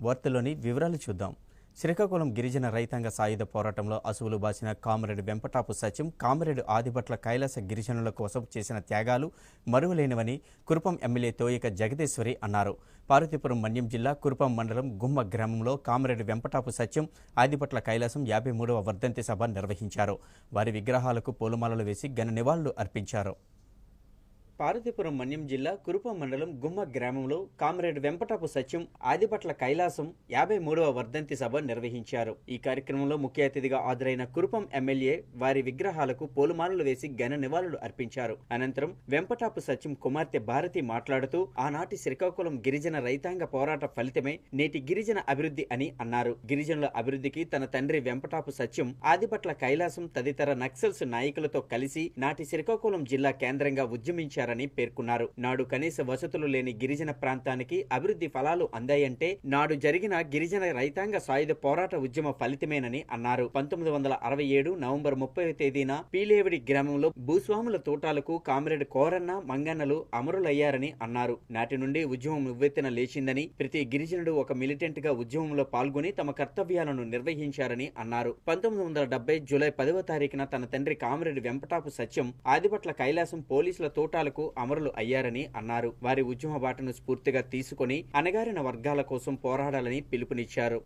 వార్తల్లోని వివరాలు చూద్దాం. శ్రీకాకుళం గిరిజన రైతాంగ సాయుధ పోరాటంలో అసువులు బాసిన కామరేడు వెంపటాపు సత్యం కామరేడు ఆదిభట్ల కైలాస గిరిజనుల కోసం చేసిన త్యాగాలు మరువలేనివని కురుపం ఎమ్మెల్యే తోయిక జగదీశ్వరి అన్నారు. పార్వతీపురం మన్యం జిల్లా కురుపం మండలం గుమ్మ గ్రామంలో కామరేడు వెంపటాపు సత్యం ఆదిభట్ల కైలాసం యాభై మూడవ వర్ధంతి సభ నిర్వహించారు. వారి విగ్రహాలకు పూలమాలలు వేసి ఘన నివాళులు అర్పించారు. పార్వతీపురం మన్యం జిల్లా కురుపం మండలం గుమ్మ గ్రామంలో కామ్రేడ్ వెంపటపు సత్యం ఆదిపట్ల కైలాసం యాభై మూడవ వర్ధంతి సభ నిర్వహించారు. ఈ కార్యక్రమంలో ముఖ్య అతిథిగా హాజరైన కురుపం ఎమ్మెల్యే వారి విగ్రహాలకు పూలమాలలు వేసి ఘన నివాళులు అర్పించారు. అనంతరం వెంపటాపు సత్యం కుమార్తె భారతి మాట్లాడుతూ ఆనాటి శ్రీకాకుళం గిరిజన రైతాంగ పోరాట ఫలితమే నేటి గిరిజన అభివృద్ధి అని అన్నారు. గిరిజనుల అభివృద్ధికి తన తండ్రి వెంపటాపు సత్యం ఆదిపట్ల కైలాసం తదితర నక్సల్స్ నాయకులతో కలిసి నాటి శ్రీకాకుళం జిల్లా కేంద్రంగా చేశారని పేర్కొన్నారు. నాడు కనీస వసతులు లేని గిరిజన ప్రాంతానికి అభివృద్ధి ఫలాలు అందాయంటే నాడు జరిగిన గిరిజన రైతాంగ సాయుధ పోరాట ఉద్యమ ఫలితమేనని అన్నారు. పంతొమ్మిది వందల అరవై ఏడు నవంబర్ ముప్పై తేదీన పీలేవిడి గ్రామంలో భూస్వాముల తోటాలకు కామ్రేడ్ కోరన్న మంగన్నలు అమరులయ్యారని అన్నారు. నాటి నుండి ఉద్యమం ఉవ్వెత్తున లేచిందని ప్రతి గిరిజనుడు ఒక మిలిటెంట్గా ఉద్యమంలో పాల్గొని తమ కర్తవ్యాలను నిర్వహించారని అన్నారు. పంతొమ్మిది వందల డెబ్బై జూలై పదవ తారీఖున తన తండ్రి కామ్రేడ్ వెంపటాపు సత్యం ఆదిపట్ల కైలాసం పోలీసుల తోటాలకు అమరులు అయ్యారని అన్నారు. వారి ఉద్యమ బాటను స్ఫూర్తిగా తీసుకుని అణగారిన వర్గాల కోసం పోరాడాలని పిలుపునిచ్చారు.